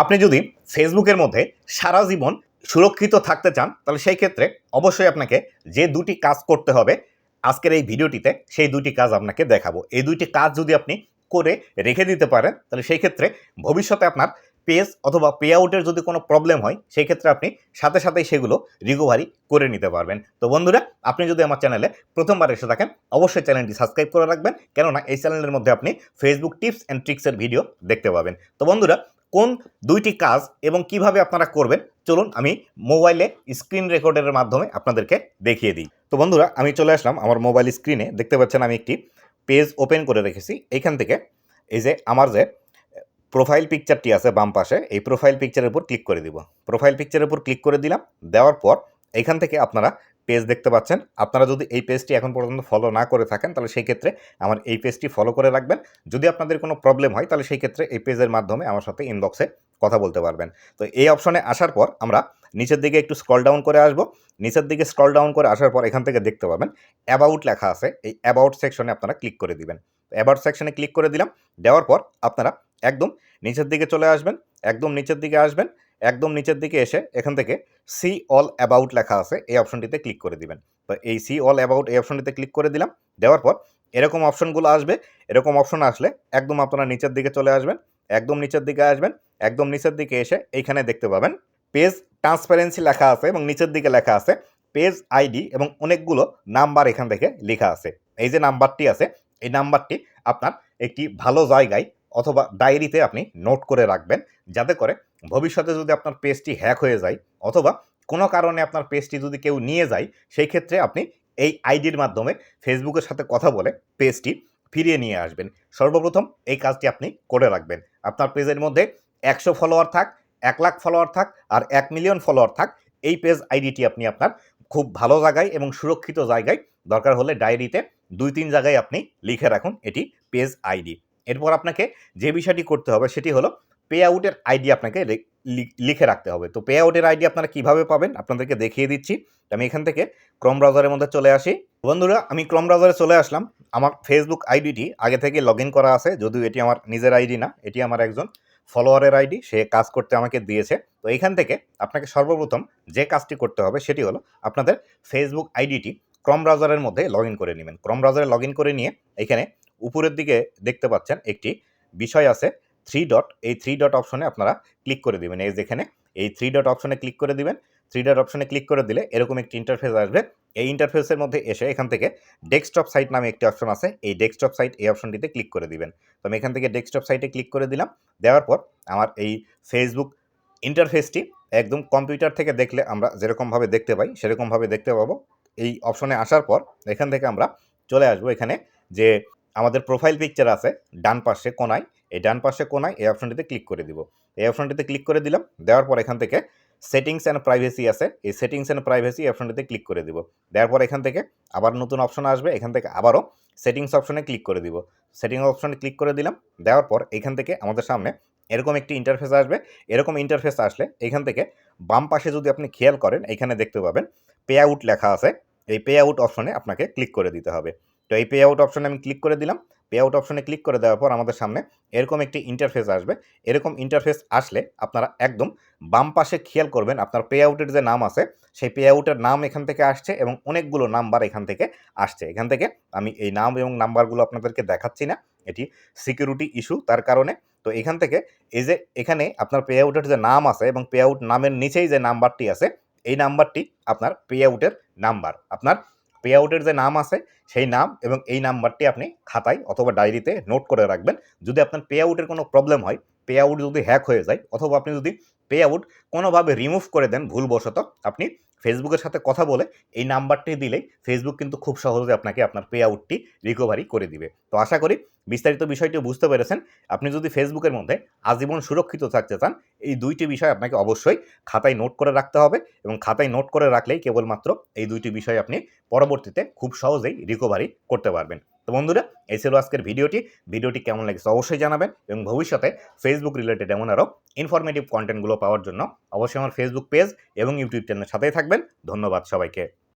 আপনি যদি ফেসবুকের মধ্যে সারা জীবন সুরক্ষিত থাকতে চান, তাহলে সেই ক্ষেত্রে অবশ্যই আপনাকে যে দুটি কাজ করতে হবে, আজকের এই ভিডিওটিতে সেই দুটি কাজ আপনাকে দেখাবো। এই দুইটি কাজ যদি আপনি করে রেখে দিতে পারেন, তাহলে সেই ক্ষেত্রে ভবিষ্যতে আপনার পেজ অথবা পে আউটের যদি কোনো প্রবলেম হয়, সেই ক্ষেত্রে আপনি সাথে সাথেই সেগুলো রিকভারি করে নিতে পারবেন। তো বন্ধুরা, আপনি যদি আমার চ্যানেলে প্রথমবার এসে থাকেন, অবশ্যই চ্যানেলটি সাবস্ক্রাইব করে রাখবেন, কেননা এই চ্যানেলের মধ্যে আপনি ফেসবুক টিপস অ্যান্ড ট্রিক্সের ভিডিও দেখতে পাবেন। তো বন্ধুরা কোন দুইটি কাজ এবং কীভাবে আপনারা করবেন, চলুন আমি মোবাইলে স্ক্রিন রেকর্ডের মাধ্যমে আপনাদেরকে দেখিয়ে দিই। তো বন্ধুরা, আমি চলে আসলাম আমার মোবাইল স্ক্রিনে। দেখতে পাচ্ছেন আমি একটি পেজ ওপেন করে রেখেছি। এইখান থেকে এই যে আমার যে প্রোফাইল পিকচারটি আছে বাম পাশে, এই প্রোফাইল পিকচারের উপর ক্লিক করে দিব। প্রোফাইল পিকচারের উপর ক্লিক করে দিলাম। দেওয়ার পর এখান থেকে আপনারা পেজ দেখতে পাচ্ছেন। আপনারা যদি এই পেজটি এখন পর্যন্ত ফলো না করে থাকেন, তাহলে সেই ক্ষেত্রে আমার এই পেজটি ফলো করে রাখবেন। যদি আপনাদের কোনো প্রবলেম হয়, তাহলে সেই ক্ষেত্রে এই পেজের মাধ্যমে আমার সাথে ইনবক্সে কথা বলতে পারবেন। তো এই অপশনে আসার পর আমরা নিচের দিকে একটু স্ক্রল ডাউন করে আসব। নিচের দিকে স্ক্রল ডাউন করে আসার পর এখান থেকে দেখতে পাবেন অ্যাবাউট লেখা আছে। এই অ্যাবাউট সেকশনে আপনারা ক্লিক করে দিবেন। অ্যাবাউট সেকশনে ক্লিক করে দিলাম। দেওয়ার পর আপনারা একদম নিচের দিকে চলে আসবেন। একদম নিচের দিকে আসবেন। একদম নিচের দিকে এসে এখান থেকে সি অল অ্যাবাউট লেখা আছে, এই অপশনটিতে ক্লিক করে দিবেন। তো এই সি অল অ্যাবাউট এই অপশনটিতে ক্লিক করে দিলাম, দেওয়ার পর এরকম অপশনগুলো আসবে, এরকম অপশন আসলে একদম আপনারা নিচের দিকে চলে আসবেন, একদম নিচের দিকে আসবেন, একদম নিচের দিকে এসে এইখানে দেখতে পাবেন পেজ ট্রান্সপারেন্সি লেখা আছে এবং নিচের দিকে লেখা আছে পেজ আইডি এবং অনেকগুলো নাম্বার এখান থেকে লেখা আছে। এই যে নাম্বারটি আছে, এই নাম্বারটি আপনার একটি ভালো জায়গায় অথবা ডায়েরিতে আপনি নোট করে রাখবেন যাতে করে ভবিষ্যতে যদি আপনার পেজটি হ্যাক হয়ে যায় অথবা কোনো কারণে আপনার পেজটি যদি কেউ নিয়ে যায়, সেই ক্ষেত্রে আপনি এই আইডির মাধ্যমে ফেসবুকের সাথে কথা বলে পেজটি ফিরিয়ে নিয়ে আসবেন। সর্বপ্রথম এই কাজটি আপনি করে রাখবেন। আপনার পেজের মধ্যে একশো ফলোয়ার থাক, এক লাখ ফলোয়ার থাক আর এক মিলিয়ন ফলোয়ার থাক, এই পেজ আইডিটি আপনি আপনার খুব ভালো জায়গায় এবং সুরক্ষিত জায়গায় দরকার হলে ডায়েরিতে দুই তিন জায়গায় আপনি লিখে রাখুন এটি পেজ আইডি এরপর আপনাকে যে বিষয়টি করতে হবে সেটি হলো পে আউটের আইডি আপনাকে লিখে রাখতে হবে। তো পে আউটের আইডি আপনারা কীভাবে পাবেন আপনাদেরকে দেখিয়ে দিচ্ছি। আমি এখান থেকে ক্রম ব্রাউজারের মধ্যে চলে আসি। বন্ধুরা, আমি ক্রম ব্রাউজারে চলে আসলাম। আমার ফেসবুক আইডিটি আগে থেকে লগ করা আছে, যদিও এটি আমার নিজের আইডি না, এটি আমার একজন ফলোয়ারের আইডি সে কাজ করতে আমাকে দিয়েছে। তো এখান থেকে আপনাকে সর্বপ্রথম যে কাজটি করতে হবে সেটি হলো আপনাদের ফেসবুক আইডিটি ক্রম ব্রাউজারের মধ্যে লগ করে নেবেন। ক্রম ব্রাউজারে লগ করে নিয়ে এখানে উপরের দিকে দেখতে পাচ্ছেন একটি বিষয় আছে থ্রি ডট এই থ্রি ডট অপশনে আপনারা ক্লিক করে দিবেন। এই যেখানে এই থ্রি ডট অপশনে ক্লিক করে দিবেন থ্রি ডট অপশনে ক্লিক করে দিলে এরকম একটি ইন্টারফেস আসবে। এই ইন্টারফেসের মধ্যে এসে এখান থেকে ডেস্কটপ সাইট নামে একটি অপশন আছে, এই ডেস্কটপ সাইট এই অপশনটিতে ক্লিক করে দিবেন। তো আমি এখান থেকে ডেস্কটপ সাইটে ক্লিক করে দিলাম, দেওয়ার পর আমার এই ফেসবুক ইন্টারফেসটি একদম কম্পিউটার থেকে দেখলে আমরা যেরকমভাবে দেখতে পাই সেরকমভাবে দেখতে পাবো। এই অপশনে আসার পর এখান থেকে আমরা চলে আসব এখানে যে আমাদের প্রোফাইল পিকচার আছে, ডান পাশে কোনায়, এই ডান পাশে কোনায় এই অপশনটিতে ক্লিক করে দিব। এই অপশনটিতে ক্লিক করে দিলাম, দেওয়ার পর এখান থেকে সেটিংস অ্যান্ড প্রাইভেসি আছে, এই সেটিংস অ্যান্ড প্রাইভেসি অপশনটিতে ক্লিক করে দিব। দেওয়ার পর এখান থেকে আবার নতুন অপশন আসবে, এখান থেকে আবারও সেটিংস অপশনে ক্লিক করে দিব। সেটিংস অপশনে ক্লিক করে দিলাম, দেওয়ার পর এখান থেকে আমাদের সামনে এরকম একটি ইন্টারফেস আসবে। এরকম ইন্টারফেস আসলে এখান থেকে বাম পাশে যদি আপনি খেয়াল করেন, এখানে দেখতে পাবেন পে আউট লেখা আছে, এই পে আউট অপশনে আপনাকে ক্লিক করে দিতে হবে। তো এই পে আউট অপশনে আমি ক্লিক করে দিলাম। পে আউট অপশনে ক্লিক করে দেওয়ার পর আমাদের সামনে এরকম একটি ইন্টারফেস আসবে। এরকম ইন্টারফেস আসলে আপনারা একদম বাম পাশে খেয়াল করবেন আপনার পে আউটের যে নাম আছে, সেই পে আউটের নাম এখান থেকে আসছে এবং অনেকগুলো নাম্বার এখান থেকে আসছে। এখান থেকে আমি এই নাম এবং নাম্বারগুলো আপনাদেরকে দেখাচ্ছি না, এটি সিকিউরিটি ইস্যু তার কারণে। তো এখান থেকে এই যে এখানে আপনার পে আউটের যে নাম আছে এবং পে আউট নামের নিচেই যে নাম্বারটি আছে, এই নাম্বারটি আপনার পে আউটের নাম্বার আপনার পে আউটের যে নাম আছে, সেই নাম এবং এই নাম্বারটি আপনি খাতায় অথবা ডায়েরিতে নোট করে রাখবেন। যদি আপনার পে আউটের কোনো প্রবলেম হয় পে আউট যদি হ্যাক হয়ে যায়, অথবা আপনি যদি পে আউট কোনোভাবে রিমুভ করে দেন ভুলবশত, আপনি ফেসবুকের সাথে কথা বলে এই নাম্বারটি দিলেই ফেসবুক কিন্তু খুব সহজে আপনাকে আপনার পে আউটটি রিকভারি করে দিবে। তো আশা করি বিস্তারিত বিষয়টি বুঝতে পেরেছেন। আপনি যদি ফেসবুকের মধ্যে আজীবন সুরক্ষিত থাকতে চান, এই দুইটি বিষয় আপনাকে অবশ্যই খাতায় নোট করে রাখতে হবে এবং খাতায় নোট করে রাখলেই কেবলমাত্র এই দুইটি বিষয় আপনি পরবর্তীতে খুব সহজেই রিকভারি করতে পারবেন। তো বন্ধুরা, এই ছিল আজকের ভিডিওটি। ভিডিওটি কেমন লেগেছে অবশ্যই জানাবেন এবং ভবিষ্যতে ফেসবুক রিলেটেড এমন আরও ইনফরমেটিভ কন্টেন্টগুলো পাওয়ার জন্য অবশ্যই আমার ফেসবুক পেজ এবং ইউটিউব চ্যানেলের সাথেই থাকবেন। ধন্যবাদ সবাইকে।